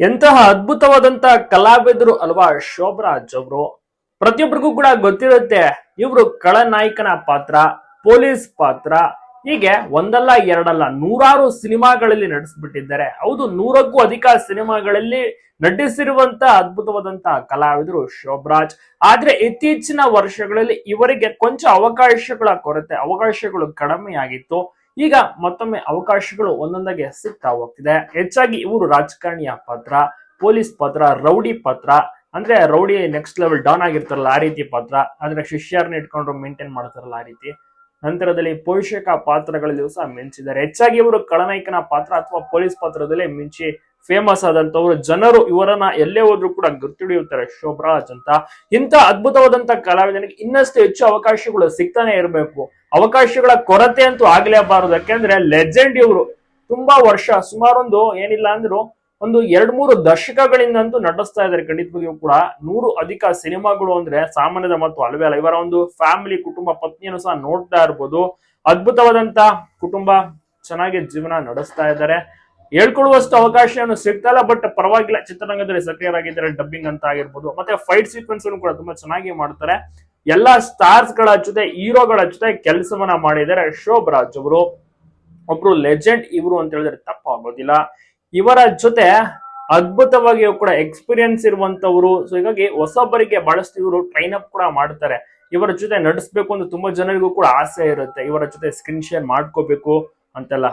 ಎಂತಹ ಅದ್ಭುತವಾದಂತ ಕಲಾವಿದರು ಅಲ್ವಾ ಶೋಭರಾಜ್ ಅವರು? ಪ್ರತಿಯೊಬ್ಬರಿಗೂ ಕೂಡ ಗೊತ್ತಿರುತ್ತೆ, ಇವರು ಖಳನಾಯಕನ ಪಾತ್ರ, ಪೊಲೀಸ್ ಪಾತ್ರ, ಹೀಗೆ ಒಂದಲ್ಲ ಎರಡಲ್ಲ ನೂರಾರು ಸಿನಿಮಾಗಳಲ್ಲಿ ನಟಿಸ್ಬಿಟ್ಟಿದ್ದಾರೆ ಹೌದು, ನೂರಕ್ಕೂ ಅಧಿಕ ಸಿನಿಮಾಗಳಲ್ಲಿ ನಟಿಸಿರುವಂತ ಅದ್ಭುತವಾದಂತ ಕಲಾವಿದರು ಶೋಭರಾಜ್. ಆದ್ರೆ ಇತ್ತೀಚಿನ ವರ್ಷಗಳಲ್ಲಿ ಇವರಿಗೆ ಕೊಂಚ ಅವಕಾಶಗಳ ಕೊರತೆ, ಅವಕಾಶಗಳು ಕಡಿಮೆಯಾಗಿತ್ತು. ಈಗ ಮತ್ತೊಮ್ಮೆ ಅವಕಾಶಗಳು ಒಂದೊಂದಾಗೆ ಸಿಗ್ತಾ ಹೋಗ್ತಿದೆ. ಹೆಚ್ಚಾಗಿ ಇವರು ರಾಜಕಾರಣಿಯ ಪಾತ್ರ, ಪೊಲೀಸ್ ಪಾತ್ರ, ರೌಡಿ ಪಾತ್ರ, ಅಂದ್ರೆ ರೌಡಿ ನೆಕ್ಸ್ಟ್ ಲೆವೆಲ್ ಡೌನ್ ಆಗಿರ್ತಾರಲ್ಲ ಆ ರೀತಿ ಪಾತ್ರ ಅಂದ್ರೆ ಶಿಷ್ಯರನ್ನ ಇಟ್ಕೊಂಡು ಮೇಂಟೈನ್ ಮಾಡ್ತಾರಲ್ಲ ಆ ರೀತಿ. ನಂತರದಲ್ಲಿ ಪೋಷಕ ಪಾತ್ರಗಳಲ್ಲಿಯೂ ಸಹ ಮಿಂಚಿದ್ದಾರೆ. ಹೆಚ್ಚಾಗಿ ಇವರು ಖಳನಾಯಕನ ಪಾತ್ರ ಅಥವಾ ಪೊಲೀಸ್ ಪಾತ್ರದಲ್ಲಿ ಮಿಂಚಿ ಫೇಮಸ್ ಆದಂತವರು ಜನರು, ಇವರನ್ನ ಎಲ್ಲೇ ಹೋದ್ರು ಕೂಡ ಗುರ್ತಿಡಿಯುತ್ತಾರೆ ಶೋಭರಾಜ್ ಅಂತ. ಇಂಥ ಅದ್ಭುತವಾದಂತ ಕಲಾವಿದನಿಗೆ ಇನ್ನಷ್ಟು ಹೆಚ್ಚು ಅವಕಾಶಗಳು ಸಿಗ್ತಾನೆ ಇರಬೇಕು. ಅವಕಾಶಗಳ ಕೊರತೆ ಅಂತೂ ಆಗ್ಲೇಬಾರದು ಯಾಕೆಂದ್ರೆ ಲೆಜೆಂಡ್ ಇವರು ತುಂಬಾ ವರ್ಷ, ಸುಮಾರೊಂದು ಏನಿಲ್ಲ ಅಂದ್ರು ಒಂದು ಎರಡ್ ಮೂರು ದಶಕಗಳಿಂದಂತೂ ನಟಿಸ್ತಾ ಇದ್ದಾರೆ ಖಂಡಿತವಾಗಿಯೂ ಕೂಡ. ನೂರು ಅಧಿಕ ಸಿನಿಮಾಗಳು ಅಂದ್ರೆ ಸಾಮಾನ್ಯದ ಮತ್ತು ಅಲ್ವೇ ಅಲ್ಲ. ಇವರ ಒಂದು ಫ್ಯಾಮಿಲಿ, ಕುಟುಂಬ, ಪತ್ನಿಯನ್ನು ಸಹ ನೋಡ್ತಾ ಇರ್ಬೋದು. ಅದ್ಭುತವಾದಂತ ಕುಟುಂಬ ಚೆನ್ನಾಗಿ ಜೀವನ ನಡೆಸ್ತಾ ಇದ್ದಾರೆ ಹೇಳ್ಕೊಳ್ಳುವಷ್ಟು ಅವಕಾಶ ಸಿಗ್ತಾ ಇಲ್ಲ, ಬಟ್ ಪರವಾಗಿಲ್ಲ. ಚಿತ್ರರಂಗದಲ್ಲಿ ಸಕ್ರಿಯರಾಗಿದ್ದಾರೆ, ಡಬ್ಬಿಂಗ್ ಅಂತ ಆಗಿರ್ಬೋದು. ಮತ್ತೆ ಫೈಟ್ ಸೀಕ್ವೆನ್ಸ್ ಕೂಡ ತುಂಬಾ ಚೆನ್ನಾಗಿ ಮಾಡ್ತಾರೆ. ಎಲ್ಲಾ ಸ್ಟಾರ್ಸ್ಗಳ ಜೊತೆ ಹೀರೋಗಳ ಜೊತೆ ಕೆಲಸವನ್ನ ಮಾಡಿದ್ದಾರೆ ಶೋಭರಾಜ್ ಅವರು. ಒಬ್ರು ಲೆಜೆಂಡ್ ಇವರು ಅಂತ ಹೇಳಿದ್ರೆ ತಪ್ಪಾಗೋದಿಲ್ಲ. ಇವರ ಜೊತೆ ಅದ್ಭುತವಾಗಿಯೂ ಕೂಡ ಎಕ್ಸ್ಪೀರಿಯನ್ಸ್ ಇರುವಂತವರು. ಸೊ ಹೀಗಾಗಿ ಹೊಸಬ್ಬರಿಗೆ ಬಹಳಷ್ಟು ಇವರು ಟ್ರೈನ್ ಅಪ್ ಕೂಡ ಮಾಡ್ತಾರೆ. ಇವರ ಜೊತೆ ನಡೆಸ್ಬೇಕು ಅಂತ ತುಂಬಾ ಜನರಿಗೂ ಕೂಡ ಆಸೆ ಇರುತ್ತೆ. ಇವರ ಜೊತೆ ಸ್ಕ್ರೀನ್ ಶೇರ್ ಮಾಡ್ಕೋಬೇಕು ಅಂತೆಲ್ಲ.